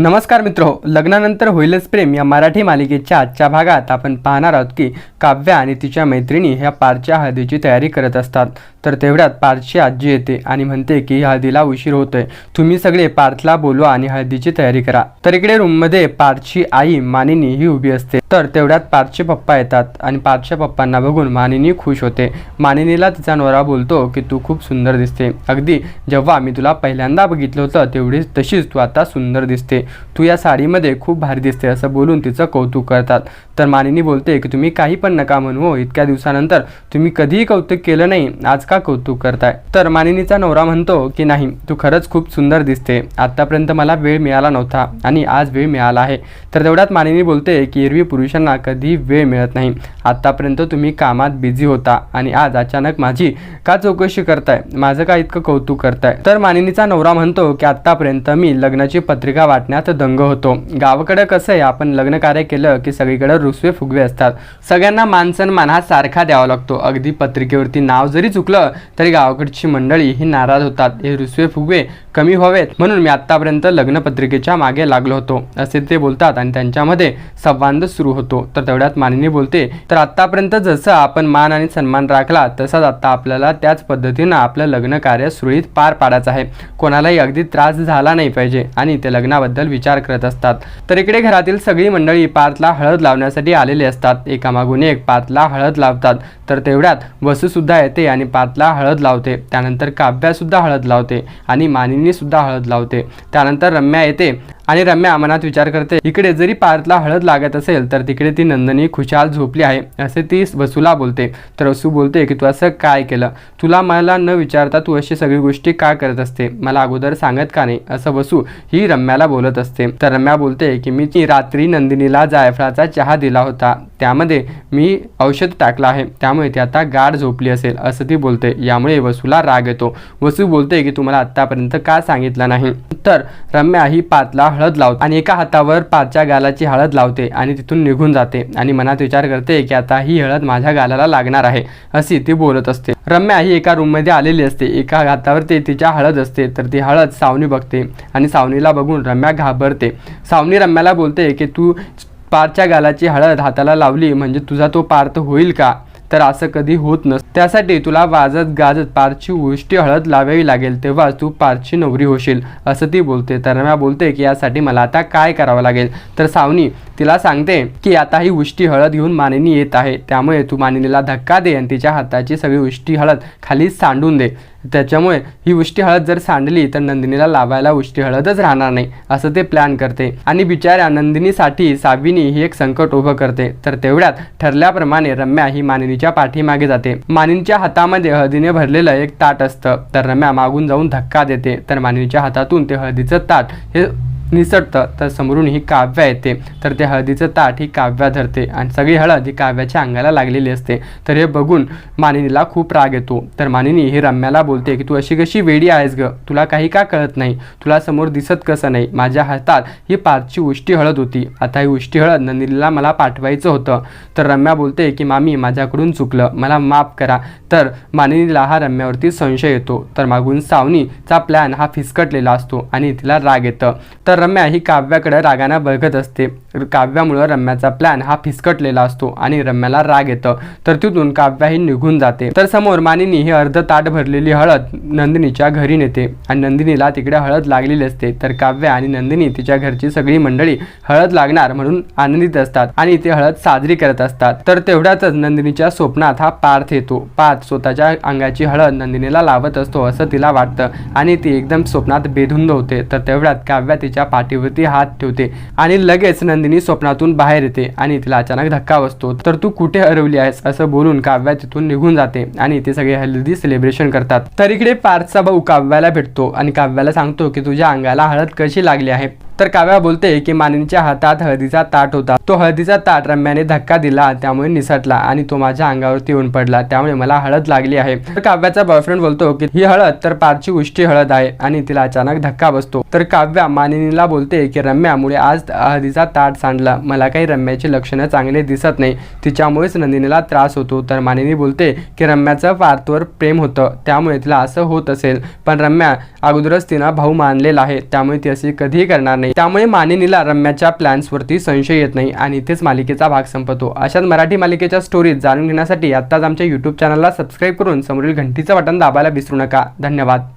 नमस्कार मित्र लग्नानंतर होईलच प्रेम या मराठी मालिकेच्या आजच्या भागात आपण पाहणार आहोत की काव्या आणि तिच्या मैत्रिणी ह्या पारच्या हळदीची तयारी करत असतात. तर तेवढ्यात पारची आजी येते आणि म्हणते की हळदीला उशीर होतोय. तुम्ही सगळे पार्थला बोलवा आणि हळदीची तयारी करा. तर इकडे रूममध्ये पारची आई मानिनी ही उभी असते. तर तेवढ्यात पारचे पप्पा येतात आणि पारच्या पप्पांना बघून मानिनी खुश होते. मानिनीला तिचा नवरा बोलतो की तू खूप सुंदर दिसते. अगदी जेव्हा मी तुला पहिल्यांदा बघितलं होतं तेवढीच तशीच तू आता सुंदर दिसते. तू या साडीमध्ये खूप भारी दिसते असं बोलून तिचं कौतुक करतात. तर मानिनी बोलते की तुम्ही काही पण नका म्हणू हो. इतक्या दिवसानंतर तुम्ही कधीही कौतुक केलं नाही. आज का कौतुक करताय? तर मानिनीचा नवरा म्हणतो की नाही तू खरंच खूप सुंदर दिसते. आतापर्यंत मला वेळ मिळाला नव्हता आणि आज वेळ मिळाला आहे. तर तेवढ्यात मानिनी बोलते की एरवी पुरुषांना कधी वेळ मिळत नाही. आतापर्यंत तुम्ही कामात बिझी होता आणि आज अचानक माझी का चौकशी करताय? माझं का इतकं कौतुक करताय? तर मानिनीचा नवरा म्हणतो की आतापर्यंत मी लग्नाची पत्रिका वाटण्यात दंग होतो. गावाकडं कसं आहे आपण लग्न कार्य केलं की सगळीकडे रुसवे फुगवे असतात. सगळ्यांना मान हा सारखा द्यावा लागतो. अगदी पत्रिकेवरती नाव जरी चुकलं तरी गावाकडची मंडळी ही नाराज होतात. हे रुसवे फुगवे कमी व्हावेत म्हणून मी आतापर्यंत लग्नपत्रिकेच्या मागे लागलो होतो. असे ते बोलतात आणि त्यांच्यामध्ये संवाद सुरू होतो. तर तेवढ्यात मानिनी बोलते तर आतापर्यंत जसं आपण मान आणि सन्मान राखला तसाच आता आपल्याला त्याच पद्धतीनं आपलं लग्न कार्य सुरळीत पार पाडायचं आहे. कोणालाही अगदी त्रास झाला नाही पाहिजे. आणि ते लग्नाबद्दल विचार करत असतात. तर इकडे घरातील सगळी मंडळी पार्थला हळद लावण्यासाठी आलेली असतात. एकामागून एक पार्थला हळद लावतात. तर तेवढ्यात वसूसुद्धा येते आणि पार्थला हळद लावते. त्यानंतर काब्यासुद्धा हळद लावते आणि मानिनीसुद्धा हळद लावते. त्यानंतर रम्या येते. आणि रम्या मनात विचार करते इकडे जरी पार्थला हळद लागत असेल तर तिकडे ती नंदनी खुशाल झोपली आहे असे ती वसूला बोलते. तर वसू बोलते की तू असं काय केलं? तुला मला न विचारता तू अशी सगळी गोष्टी का करत असते? मला अगोदर सांगत का नाही? असं वसू ही रम्याला बोलत असते. तर रम्या बोलते की मी ती रात्री नंदिनीला जायफळाचा चहा दिला होता. त्यामध्ये मी औषध टाकलं आहे. त्यामुळे ती आता गाढ झोपली असेल असं ती बोलते. यामुळे वसूला राग येतो. वसू बोलते की तुम्हाला आत्तापर्यंत का सांगितलं नाही? तर रम्या ही पातला हळद लावते. आणि एका हातावर पाचच्या गालाची हळद लावते आणि तिथून निघून जाते. आणि मनात विचार करते की आता ही हळद माझ्या गालाला लागणार आहे अशी ती बोलत असते. रम्या ही एका रूममध्ये आलेली असते. एका हातावर ते तिच्या हळद असते तर ती हळद सावनी बघते आणि सावनीला बघून रम्या घाबरते. सावनी रम्याला बोलते की तू पारच्या गालाची हळद हाताला लावली म्हणजे तुझा तो पार्थ होईल का? तर असं कधी होत नस. त्यासाठी तुला वाजत गाजत पारची उष्टी हळद लावावी लागेल तेव्हा तू पारची नवरी होशील असं ती बोलते. तर रम्या बोलते की यासाठी मला आता काय करावं लागेल? तर सावनी तिला सांगते की आता ही उष्टी हळद घेऊन मानिनी येत आहे. त्यामुळे तू मानिनीला धक्का दे आणि तिच्या हाताची सगळी उष्टी हळद खाली सांडून दे. त्याच्यामुळे ही उष्टी हळद जर सांडली तर नंदिनीला लावायला उष्टी हळदच राहणार नाही असं ते प्लॅन करते. आणि बिचाऱ्या नंदिनीसाठी साविनी ही एक संकट उभं करते. तर तेवढ्यात ठरल्याप्रमाणे रम्या ही मानिनीच्या पाठीमागे जाते. मानिनीच्या हातामध्ये हळदीने भरलेलं एक ताट असतं. तर रम्या मागून जाऊन धक्का देते. तर मानिनीच्या हातातून ते हळदीचं ताट हे निसटतं तर समोरून ही काव्या येते. तर ते हळदीचं ताट ही काव्या धरते आणि सगळी हळद ही काव्याच्या अंगाला लागलेली असते. तर हे बघून मानिनीला खूप राग येतो. तर मानिनी ही रम्याला बोलते की तू अशी कशी वेडी आहेस ग? तुला काही का कळत नाही? तुला समोर दिसत कसं नाही? माझ्या हातात ही पाचची उष्टी हळद होती. आता ही उष्टी हळद नंदिनीला मला पाठवायचं होतं तर रम्या बोलते की मामी माझ्याकडून चुकलं. मला माफ करा तर मानिनीला हा रम्यावरती संशय येतो. तर मागून सावनीचा प्लॅन हा फिसकटलेला असतो आणि तिला राग येतं. तर रम्या ही काव्याकडे रागानं बघत असते. काव्यामुळं रम्याचा प्लॅन हा फिसकटलेला असतो आणि रम्याला राग येतं. तर तिथून काव्या ही निघून जाते. तर समोर मानिनी ही अर्ध ताट भरलेली हळद नंदिनीच्या घरी नेते. आणि नंदिनीला तिकडे हळद लागलेली असते. तर काव्या आणि नंदिनी तिच्या घरची सगळी मंडळी हळद लागणार म्हणून आनंदित असतात आणि ते हळद साजरी करत असतात. तर तेवढ्यातच नंदिनीच्या स्वप्नात हा पार्थ येतो. पार्थ स्वतःच्या अंगाची हळद नंदिनीला लावत असतो असं तिला वाटतं आणि ती एकदम स्वप्नात बेधुंद होते. तर तेवढ्यात काव्या तिच्या पाठीवरती हात ठेवते आणि लगेच नंदिनी स्वप्नातून बाहेर येते आणि तिला अचानक धक्का बसतो. तर तू कुठे हरवली आहेस? असं बोलून काव्या तिथून निघून जाते आणि ते सगळे हल्दी सेलिब्रेशन करतात. तर इकडे पार्थचा भाऊ काव्याला भेटतो आणि काव्याला सांगतो की तुझ्या अंगाला हळद कशी लागली आहे? तर काव्या बोलते की मानिनीच्या हातात हळदीचा ताट होता. तो हळदीचा ताट रम्याने धक्का दिला त्यामुळे निसटला आणि तो माझ्या अंगावरती येऊन पडला त्यामुळे मला हळद लागली आहे. तर काव्याचा बॉयफ्रेंड बोलतो की ही हळद तर पारची उष्टी हळद आहे आणि तिला अचानक धक्का बसतो. तर काव्या मानिनीला बोलते की रम्यामुळे आज हळदीचा ताट सांडला. मला काही रम्याची लक्षणं चांगले दिसत नाही. तिच्यामुळेच नंदिनीला त्रास होतो. तर मानिनी बोलते की रम्याचं पार्थवर प्रेम होतं. त्यामुळे तिला असं होत असेल. पण रम्या अगोदरच तिनं भाऊ मानलेला आहे. त्यामुळे ती असे कधीही करणार नाही. त्यामुळे मानिनीला रम्याच्या प्लॅन्सवरती संशय येत नाही आणि इथेच मालिकेचा भाग संपतो. अशाच मराठी मालिकेच्या स्टोरीज जाणून घेण्यासाठी आत्ताच आमच्या यूट्यूब चॅनलला सबस्क्राईब करून समोरील घंटीचं बटन दाबायला विसरू नका. धन्यवाद.